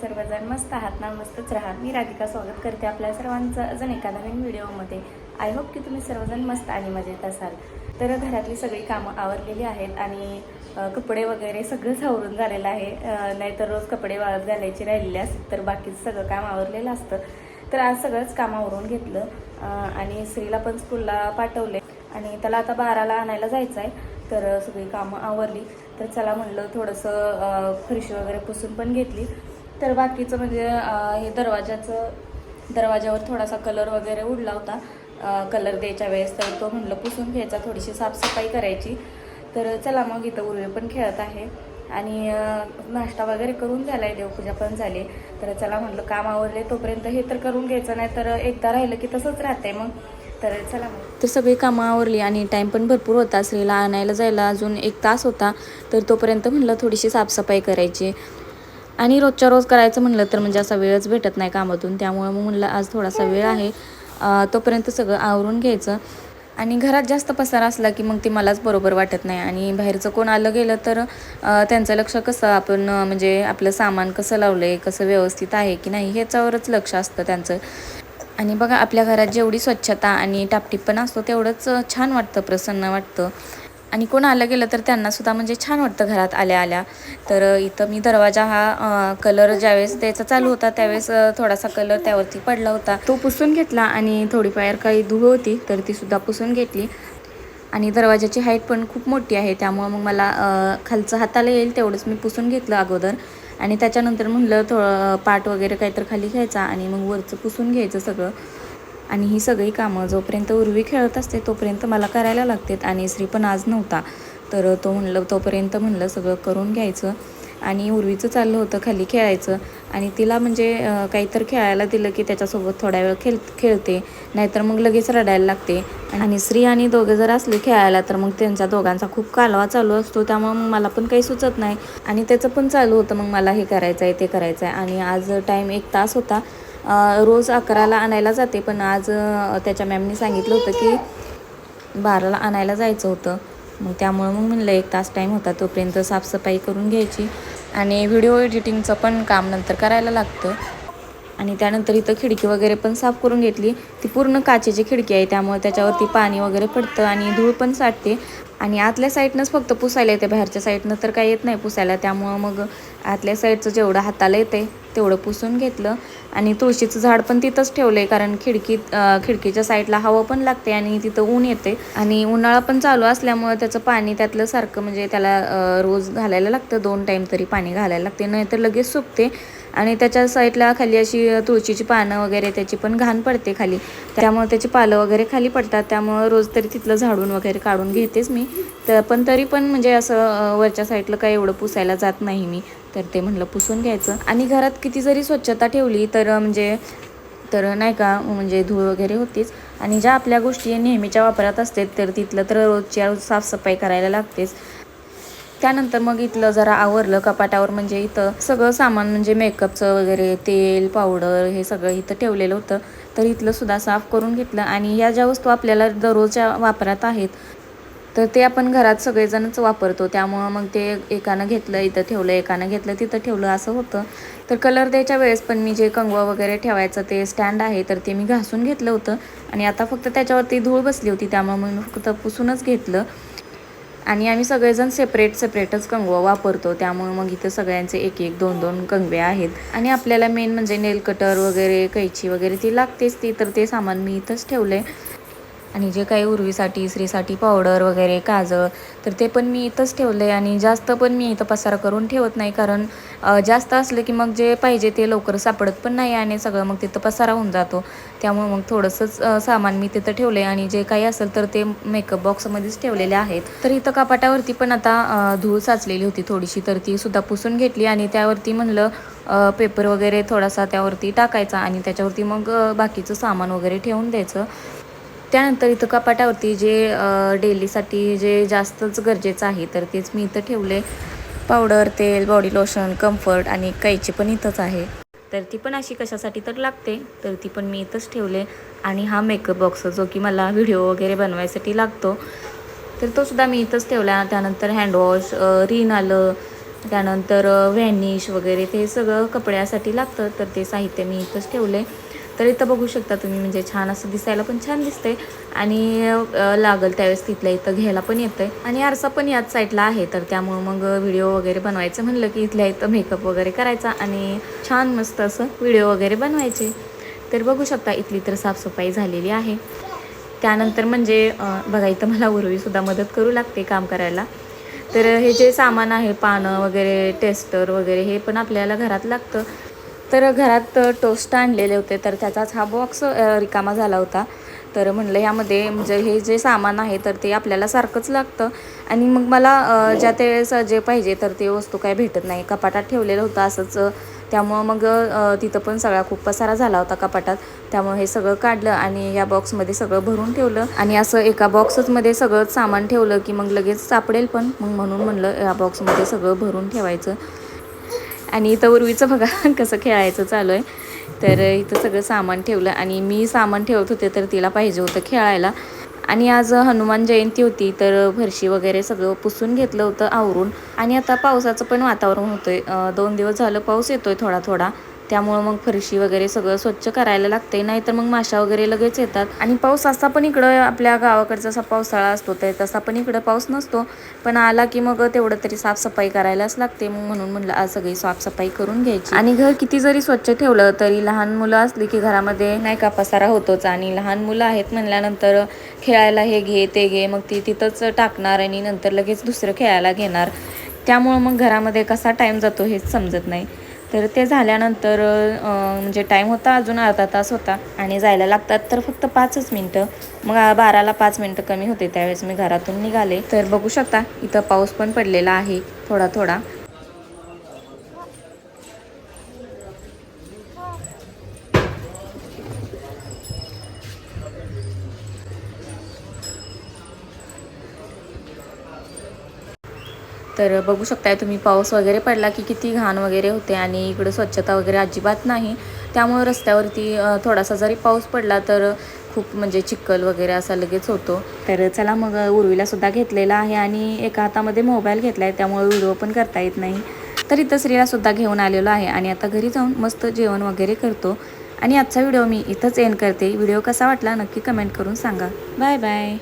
सर्वजण. मस्त आहात ना? मस्तच राहा. मी राधिका स्वागत करते आपल्या सर्वांचं अजून एका नवीन व्हिडिओमध्ये. आय होप की तुम्ही सर्वजण मस्त आणि मजेत असाल. तर घरातली सगळी कामं आवरलेली आहेत आणि कपडे वगैरे सगळंच आवरून झालेलं आहे. नाहीतर रोज कपडे वाळत घालायचे राहिलेले असतात तर बाकीचं सगळं काम आवरलेलं असतं. तर आज सगळंच काम आवरून घेतलं. आणि स्त्रीला पण स्कूलला पाठवले. आणि त्याला आता बाराला आणायला जायचं आहे तर सगळी कामं आवरली. तर चला म्हणलं थोडंसं अ, फरशी वगैरे पुसून पण घेतली. तर बाकीचं म्हणजे हे दरवाजाचं दरवाजावर थोडासा कलर वगैरे उडला होता. कलर द्यायच्या वेळेस तर तो म्हणलं पुसून घ्यायचा थोडीशी साफसफाई करायची. तर चला मग इथं उर्वे पण खेळत आहे. आणि नाश्ता वगैरे करून झाला आहे देवपूजा पण झाली. तर चला म्हटलं काम आवरले तोपर्यंत हे तर करून घ्यायचं नाही तर एकदा राहिलं की तसंच राहतंय मग. तर चला मग. तर सगळी कामं आवरली आणि टाईम पण भरपूर होता. स्त्रीला आणायला जायला अजून एक तास होता. तर तोपर्यंत म्हणलं थोडीशी साफसफाई करायची. आणि रोजच्या रोज करायचं म्हणलं तर म्हणजे असा वेळच भेटत नाही कामातून. त्यामुळं मग म्हणलं आज थोडासा वेळ आहे. तोपर्यंत सगळं आवरून घ्यायचं. आणि घरात जास्त पसारा असला की मग ते मलाच बरोबर वाटत नाही. आणि बाहेरचं कोण आलं गेलं तर त्यांचं लक्ष कसं आपण म्हणजे आपलं सामान कसं लावलं आहे कसं व्यवस्थित आहे की नाही ह्याच्यावरच लक्ष असतं त्यांचं. आणि बघा आपल्या घरात जेवढी स्वच्छता आणि टापटीप पण असतो तेवढंच छान वाटतं प्रसन्न वाटतं. आणि कोण आलं गेलं तर त्यांनासुद्धा म्हणजे छान वाटतं घरात आल्या आल्या. तर इथं मी दरवाजा हा कलर ज्यावेळेस द्यायचा चालू होता त्यावेळेस थोडासा कलर त्यावरती पडला होता. तो पुसून घेतला आणि थोडीफार काही धूळ होती तर तीसुद्धा पुसून घेतली. आणि दरवाजाची हाईट पण खूप मोठी आहे त्यामुळं मग मला खालचं हाताला येईल तेवढंच मी पुसून घेतलं अगोदर. आणि त्याच्यानंतर म्हणलं थोडं पाट वगैरे काहीतरी खाली घ्यायचा आणि मग वरचं पुसून घ्यायचं सगळं. आणि ही सगळी कामं जोपर्यंत उर्वी खेळत असते तोपर्यंत मला करायला लागतात आणि श्री पण आज नव्हता. तर तो म्हणलं तोपर्यंत म्हणलं सगळं करून घ्यायचं आणि उर्वीचं चाललं होतं खाली खेळायचं आणि तिला म्हणजे काहीतर खेळायला दिलं की त्याच्यासोबत थोड्या वेळ खेळ खेळते. नाहीतर मग लगेच रडायला लागते. आणि स्त्री आणि दोघे जर असले खेळायला तर मग त्यांच्या दोघांचा खूप कालवा चालू असतो. त्यामुळे मग मला पण काही सुचत नाही. आणि त्याचं पण चालू होतं मग मला हे करायचं आहे ते करायचं आहे आणि आज टाईम एक तास होता. रोज अकराला आणायला जाते पण आज त्याच्या मॅमनी सांगितलं होतं की बाराला आणायला जायचं होतं. मग त्यामुळं मग म्हणलं एक तास टाईम होता तोपर्यंत साफसफाई करून घ्यायची. आणि व्हिडिओ एडिटिंगचं पण काम नंतर करायला लागतं. आणि त्यानंतर इथं खिडकी वगैरे पण साफ करून घेतली. ती पूर्ण काचेची खिडकी आहे त्यामुळे त्याच्यावरती पाणी वगैरे पडतं आणि धूळ पण साठते. आणि आतल्या साईडनंच फक्त पुसायला येते बाहेरच्या साईडनं तर काही येत नाही पुसायला. त्यामुळं मग आतल्या साईडचं जेवढं हाताला येते तेवढं पुसून घेतलं. आणि तुळशीचं झाड पण तिथंच ठेवलं आहे कारण खिडकीत खिडकीच्या साईडला हवा पण लागते आणि तिथं ऊन येते. आणि उन्हाळा पण चालू असल्यामुळं त्याचं पाणी त्यातलं सारखं म्हणजे त्याला रोज घालायला लागतं. दोन टाईम तरी पाणी घालायला लागते नाहीतर लगेच सुकते. आणि त्याच्या साईडला खाली अशी तुळशीची पानं वगैरे त्याची पण घाण पडते खाली. त्यामुळे त्याची पालं वगैरे खाली पडतात. त्यामुळं रोज तरी तिथलं झाडून वगैरे काढून घेतेच मी. तर पण तरी पण म्हणजे असं वरच्या साईडला काही एवढं पुसायला जात नाही मी. तर ते म्हणलं पुसून घ्यायचं. आणि घरात किती जरी स्वच्छता ठेवली तर म्हणजे तर नाही का म्हणजे धूळ वगैरे होतीच. आणि ज्या आपल्या गोष्टी नेहमीच्या वापरात असतात तर तिथलं तर रोजच्या रोज साफसफाई करायला लागतेच. त्यानंतर मग इथलं जरा आवरलं कपाटावर म्हणजे इथं सगळं सामान म्हणजे मेकअपचं वगैरे तेल पावडर हे सगळं इथं ठेवलेलं होतं. तर इथलं सुद्धा साफ करून घेतलं आणि या ज्या वस्तू आपल्याला दररोजच्या वापरात आहेत तर ते आपण घरात सगळेजणच वापरतो. त्यामुळं मग ते एकानं घेतलं इथं ठेवलं एकानं घेतलं तिथं ठेवलं असं होतं. तर कलर द्यायच्या वेळेस पण मी जे कंगवा वगैरे ठेवायचं ते स्टँड आहे तर ते मी घासून घेतलं होतं. आणि आता फक्त त्याच्यावरती धूळ बसली होती त्यामुळे मग मी फक्त पुसूनच घेतलं. आणि आम्ही सगळेजण सेपरेट सेपरेटच कंगवा वापरतो. त्यामुळे मग इथं सगळ्यांचे एक एक दोन दोन कंगवे आहेत. आणि आपल्याला मेन म्हणजे नेल कटर वगैरे कैची वगैरे ती लागतेच ती तर ते सामान मी इथंच ठेवलं आहे आणि जे काही उर्वीसाठी स्त्रीसाठी पावडर वगैरे काजळ तर ते पण मी इथंच ठेवलं आहे आणि जास्त पण मी इथं पसारा करून ठेवत नाही कारण जास्त असलं की मग जे पाहिजे ते लवकर सापडत पण नाही आणि सगळं मग तिथं पसारा होऊन जातो. त्यामुळे मग थोडंसंच सामान मी तिथं ठेवलं आहे आणि जे काही असेल तर ते मेकअप बॉक्समध्येच ठेवलेले आहेत. तर इथं कपाटावरती पण आता धूळ साचलेली होती थोडीशी तर ती सुद्धा पुसून घेतली आणि त्यावरती म्हणलं पेपर वगैरे थोडासा त्यावरती टाकायचा आणि त्याच्यावरती मग बाकीचं सामान वगैरे ठेवून द्यायचं. त्यानंतर इथं कपाटावरती जे डेलीसाठी जे जास्तच गरजेचं आहे तर तेच मी इथं ठेवले पावडर तेल बॉडी लोशन कम्फर्ट आणि कैची पण इथंच आहे. तर ती पण अशी कशासाठी तर लागते तर ती पण मी इथंच ठेवले आणि हा मेकअप बॉक्स जो की मला व्हिडिओ वगैरे बनवायसाठी लागतो तर तो सुद्धा मी इथंच ठेवला. त्यानंतर हँडवॉश रिन आलं त्यानंतर व्हॅनिश वगैरे ते सगळं कपड्यासाठी लागतं तर ते साहित्य मी इथंच ठेवले आहे तर इथं बघू शकता तुम्ही म्हणजे छान असं दिसायला पण छान दिसतंय. आणि लागल त्यावेळेस तिथल्या इथं घ्यायला पण येतंय. आणि आरसा पण याच साईडला आहे तर त्यामुळं मग व्हिडिओ वगैरे बनवायचं म्हणलं की इथल्या इथं मेकअप वगैरे करायचा आणि छान मस्त असं व्हिडिओ वगैरे बनवायचे. तर बघू शकता इथली तर साफसफाई झालेली आहे. त्यानंतर म्हणजे बघा इथं मला उर्वीसुद्धा मदत करू लागते काम करायला. तर हे जे सामान आहे पानं वगैरे टेस्टर वगैरे हे पण आपल्याला घरात लागतं. तर घरात टोस्ट आणलेले होते. तर त्याचाच हा बॉक्स रिकामा झाला होता. तर म्हणलं ह्यामध्ये म्हणजे हे जे सामान आहे तर ते आपल्याला सारखंच लागतं. आणि मग मला ज्या ते वेळेस जे पाहिजे तर ते वस्तू काय भेटत नाही. कपाटात ठेवलेलं होतं असंच. त्यामुळं मग तिथं पण सगळा खूप पसारा झाला होता कपाटात. त्यामुळे हे सगळं काढलं आणि या बॉक्समध्ये सगळं भरून ठेवलं. आणि असं एका बॉक्समध्ये सगळं सामान ठेवलं की मग लगेच सापडेल पण. मग म्हणून म्हणलं या बॉक्समध्ये सगळं भरून ठेवायचं. आणि इथं उर्वीचं बघा कसं खेळायचं चालू आहे. तर इथं सगळं सामान ठेवलं आणि मी सामान ठेवत होते तर तिला पाहिजे होतं खेळायला. आणि आज हनुमान जयंती होती तर फरशी वगैरे सगळं पुसून घेतलं होतं आवरून. आणि आता पावसाचं पण वातावरण होतं आहे दोन दिवस झालं पाऊस येतोय थोडा थोडा. त्यामुळं मग फरशी वगैरे सगळं स्वच्छ करायला लागते नाहीतर मग माशा वगैरे लगेच येतात. आणि पाऊस असा पण इकडं आपल्या गावाकडचा असा पावसाळा असतो तर तसा पण इकडं पाऊस नसतो. पण आला की मग तेवढं तरी साफसफाई करायलाच लागते. मग म्हणून म्हणलं आज सगळी साफसफाई करून घ्यायची. आणि घर किती जरी स्वच्छ ठेवलं तरी लहान मुलं असली की घरामध्ये नाही का पसारा होतोच. आणि लहान मुलं आहेत म्हणल्यानंतर खेळायला हे घे ते घे मग ती तिथंच टाकणार आणि नंतर लगेच दुसरं खेळायला घेणार. त्यामुळं मग घरामध्ये कसा टाईम जातो हेच समजत नाही. तर ते झाल्यानंतर म्हणजे टाईम होता अजून अर्धा तास होता आणि जायला लागतात तर फक्त पाचच मिनटं. मग बाराला पाच मिनटं कमी होते त्यावेळेस मी घरातून निघाले. तर बघू शकता इथं पाऊस पण पडलेला आहे थोडा थोडा. तर बघू शकताय तुम्ही पाऊस वगैरे पडला की किती घाण वगैरे होते आणि इकडं स्वच्छता वगैरे अजिबात नाही. त्यामुळे रस्त्यावरती थोडासा जरी पाऊस पडला तर खूप म्हणजे चिक्कल वगैरे असा लगेच होतो. तर चला मग उर्वीला सुद्धा घेतलेला आहे आणि एका हातामध्ये मोबाईल घेतला आहे त्यामुळे व्हिडिओ पण करता येत नाही. तर इथं स्त्रीला सुद्धा घेऊन आलेलो आहे आणि आता घरी जाऊन मस्त जेवण वगैरे करतो. आणि आजचा व्हिडिओ मी इथंच एंड करते. व्हिडिओ कसा वाटला नक्की कमेंट करून सांगा. Bye bye.